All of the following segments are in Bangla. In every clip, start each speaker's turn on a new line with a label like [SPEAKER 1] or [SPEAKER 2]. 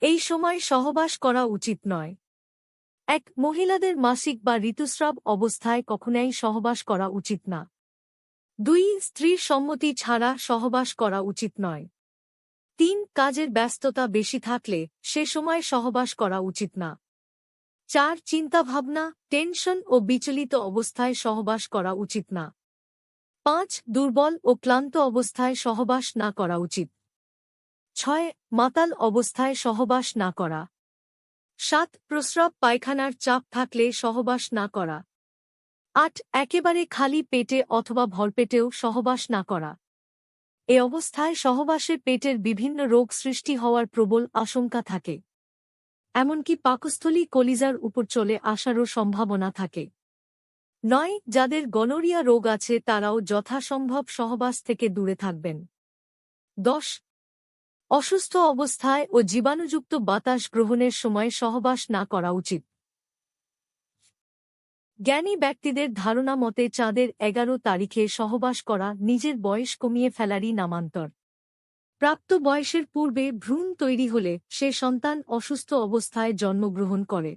[SPEAKER 1] এই সময় সহবাস করা উচিত নয়। এক, মহিলাদের মাসিক বা ঋতুস্রাব অবস্থায় কখনোই সহবাস করা উচিত না। দুই, স্ত্রীর সম্মতি ছাড়া সহবাস করা উচিত নয়। তিন, কাজের ব্যস্ততা বেশি থাকলে সে সময় সহবাস করা উচিত না। চার, চিন্তাভাবনা, টেনশন ও বিচলিত অবস্থায় সহবাস করা উচিত না। পাঁচ, দুর্বল ও ক্লান্ত অবস্থায় সহবাস না করা উচিত। ছয়, মাতাল অবস্থায় সহবাস না করা। সাত, প্রস্রাব পায়খানার চাপ থাকলে সহবাস না করা। আট, একেবারে খালি পেটে অথবা ভরপেটেও সহবাস না করা। এ অবস্থায় সহবাসে পেটের বিভিন্ন রোগ সৃষ্টি হওয়ার প্রবল আশঙ্কা থাকে। এমনকি পাকস্থলী কলিজার উপর চলে আসারও সম্ভাবনা থাকে। নয়, যাদের গনোরিয়া রোগ আছে তারাও যথাসম্ভব সহবাস থেকে দূরে থাকবেন। দশ অসুস্থ অবস্থায় ও জীবাণুযুক্ত বাতাস গ্রহণের সময় সহবাস না করা উচিত। জ্ঞানী ব্যক্তিদের ধারণা মতে চাঁদের এগারো তারিখে সহবাস করা নিজের বয়স কমিয়ে ফেলারই নামান্তর। প্রাপ্ত বয়সের পূর্বে ভ্রূণ তৈরি হলে সে সন্তান অসুস্থ অবস্থায় জন্মগ্রহণ করে।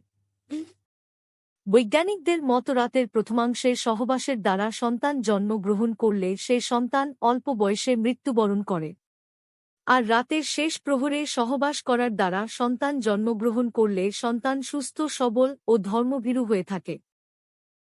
[SPEAKER 1] বৈজ্ঞানিকদের মত রাতের প্রথমাংশের সহবাসের দ্বারা সন্তান জন্মগ্রহণ করলে সে সন্তান অল্প বয়সে মৃত্যুবরণ করে। আর রাতের শেষ প্রহরে সহবাস করার দ্বারা সন্তান জন্মগ্রহণ করলে সন্তান সুস্থ, সবল ও ধর্মভীরু হয়ে থাকে।